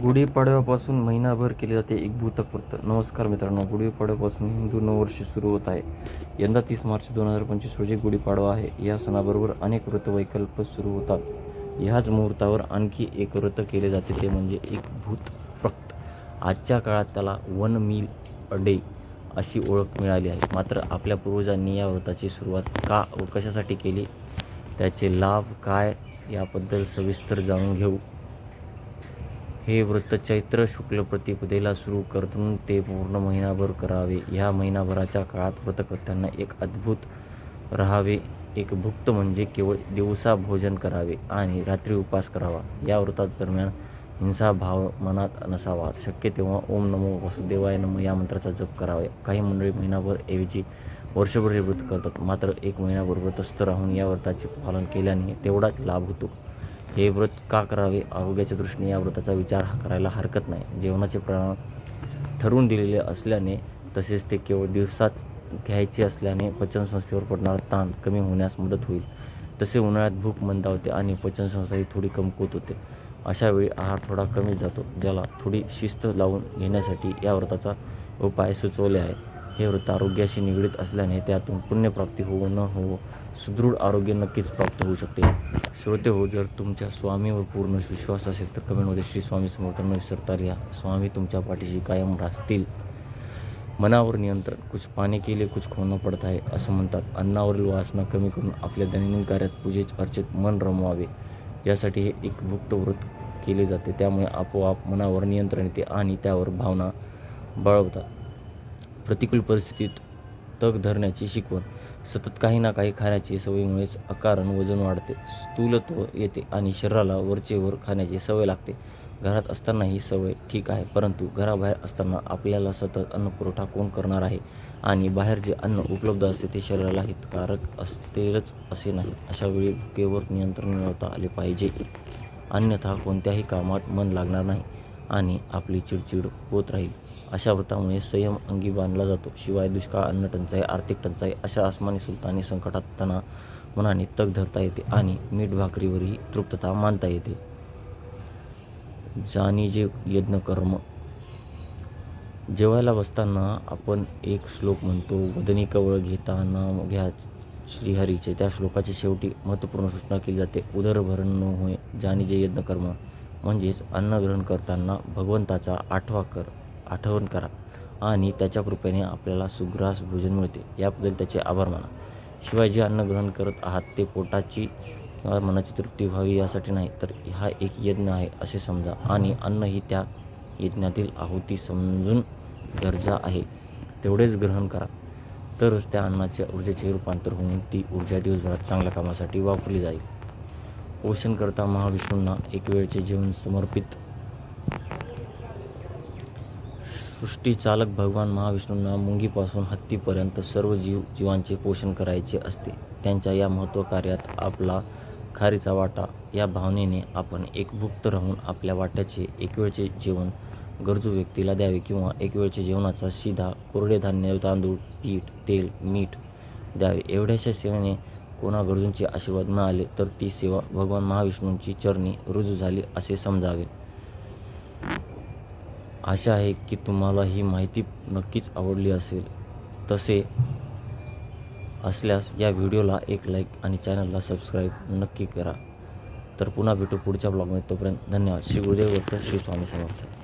गुढीपाडव्यापासून महिनाभर केले जाते एक भूतकृत नमस्कार मित्रांनो गुढीपाडव्यापासून हिंदू नववर्ष सुरू होत आहे. यंदा तीस मार्च दोन हजार पंचवीस रोजी गुढीपाडवा आहे. या सणाबरोबर अनेक व्रतवैकल्प सुरू होतात. ह्याच मुहूर्तावर आणखी एक व्रत केले जाते ते म्हणजे एक भूतप्रक्त आजच्या काळात त्याला वन मील अ डे अशी ओळख मिळाली आहे. मात्र आपल्या पूर्वजांनी या व्रताची सुरुवात का व कशासाठी केली? त्याचे लाभ काय? याबद्दल सविस्तर जाणून घेऊ. हे व्रत चैत्र शुक्ल प्रतिपदेला सुरू करून ते पूर्ण महिनाभर करावे. ह्या महिनाभराच्या काळात व्रतकर्त्यांना एक अद्भुत राहावे. एक भुक्त म्हणजे केवळ दिवसा भोजन करावे आणि रात्री उपवास करावा. या व्रतात दरम्यान हिंसा भाव मनात नसावा. शक्य तेव्हा ओम नमो वसुदेवाय नमो या मंत्राचा जप करावा. काही मंडळी महिनाभर ऐवजी वर्षभर हे व्रत करतात. मात्र एक महिनाभर व्रतस्थ राहून या व्रताचे पालन केल्याने तेवढाच लाभ होतो. हे व्रत का करावे? आरोग्याच्या दृष्टीने या व्रताचा विचार हा करायला हरकत नाही. जेवणाचे प्रमाण ठरवून दिलेले असल्याने तसेच ते केवळ दिवसाच घ्यायचे असल्याने पचनसंस्थेवर पडणारा ताण कमी होण्यास मदत होईल. तसे उन्हाळ्यात भूक मंदावते आणि पचनसंस्था ही थोडी कमकुवत होते. अशावेळी आहार थोडा कमी जातो ज्याला थोडी शिस्त लावून घेण्यासाठी या व्रताचा उपाय सुचवले आहे. हे व्रत आरोग्याशी निगडीत असल्याने त्यातून पुण्यप्राप्ती होऊ न होवो सुदृढ आरोग्य नक्कीच प्राप्त होऊ शकते. श्रोते हो जर तुमच्या स्वामीवर पूर्ण विश्वास असेल तर कमेंटमध्ये श्री स्वामी समर्थ न विसरता या स्वामी तुमच्या पाठीशी कायम राहतील. मनावर नियंत्रण कुछ पाने के लिए कुछ खोनं पडत आहे असं म्हणतात. अन्नावरील वासना कमी करून आपल्या दैनंदिन कार्यात पूजेत अर्चेत मन रमवावे. यासाठी हे एक भुक्त व्रत केले जाते. त्यामुळे आपोआप मनावर नियंत्रण येते आणि त्यावर भावना बळवतात प्रतिकूल परिस्थितीत तग धरण्याची शिकवण. सतत काही ना काही खाण्याची सवयीमुळेच अकारण वजन वाढते. स्थूलत्व येते आणि शरीराला वरचे वर खाण्याची सवय लागते. घरात असताना ही सवय ठीक आहे परंतु घराबाहेर असताना आपल्याला सतत अन्न पुरवठा कोण करणार आहे? आणि बाहेर जे अन्न उपलब्ध असते ते शरीराला हितकारक असतेच असे नाही अशा वेळी भुकेवर नियंत्रण मिळवता आले पाहिजे. अन्यथा कोणत्याही कामात मन लागणार नाही आणि आपली चिडचिड होत राहील. अशा व्रतामुळे संयम अंगी बांधला जातो. शिवाय दुष्काळ अन्न टंचाई आर्थिक टंचाई अशा आसमानी सुलतानी संकटात त्यांना मनाने तग धरता येते आणि मीठ भाकरीवरही तृप्तता मानता येते. जाणीजे यज्ञ कर्म. जेवायला बसताना आपण एक श्लोक म्हणतो वदनी कवळ घेताना घ्या श्रीहरीचे. त्या श्लोकाच्या शेवटी महत्त्वपूर्ण सूचना केली जाते. उदरभरण न होय जाणीजे यज्ञ कर्म म्हणजेच अन्न ग्रहण करताना भगवंताचा आठवा कर. आठवण करा आणि त्याच्या कृपेने आपल्याला सुग्रास भोजन मिळते. याबद्दल त्याचे आभार माना. शिवाय जे अन्न ग्रहण करत आहात ते पोटाची किंवा मनाची तृप्ती व्हावी यासाठी नाही तर हा एक यज्ञ आहे असे समजा. आणि अन्न ही त्या यज्ञातील आहुती समजून गरजा आहे तेवढेच ग्रहण करा. तरच त्या अन्नाच्या ऊर्जेचे रूपांतर होऊन ती ऊर्जा दिवसभरात चांगल्या कामासाठी वापरली जाईल. पोषणकर्ता महाविष्णूंना एक वेळचे जेवण समर्पित सृष्टीचालक भगवान महाविष्णूंना मुंगीपासून हत्तीपर्यंत सर्व जीव जीवांचे पोषण करायचे असते. त्यांच्या या महत्त्व कार्यात आपला खारीचा वाटा. या भावनेने आपण एकभुक्त राहून आपल्या वाट्याचे एकवेळचे जेवण गरजू व्यक्तीला द्यावे किंवा एक वेळचे जेवणाचा शिधा कोरडे धान्य तांदूळ पीठ तेल मीठ द्यावे. एवढ्याशा सेवेने कोणा गरजूंचे आशीर्वाद मिळाले तर ती सेवा भगवान महाविष्णूंची चरणी रुजू झाली असे समजावे. आशा आहे की तुम्हाला ही माहिती नक्कीच आवडली असेल. तसे असल्यास या व्हिडिओला एक लाईक आणि चॅनलला सबस्क्राईब नक्की करा. तर पुन्हा भेटू पुढच्या ब्लॉगमध्ये. तोपर्यंत धन्यवाद. श्री गुरुदेव वर्त श्री स्वामी समर्थ.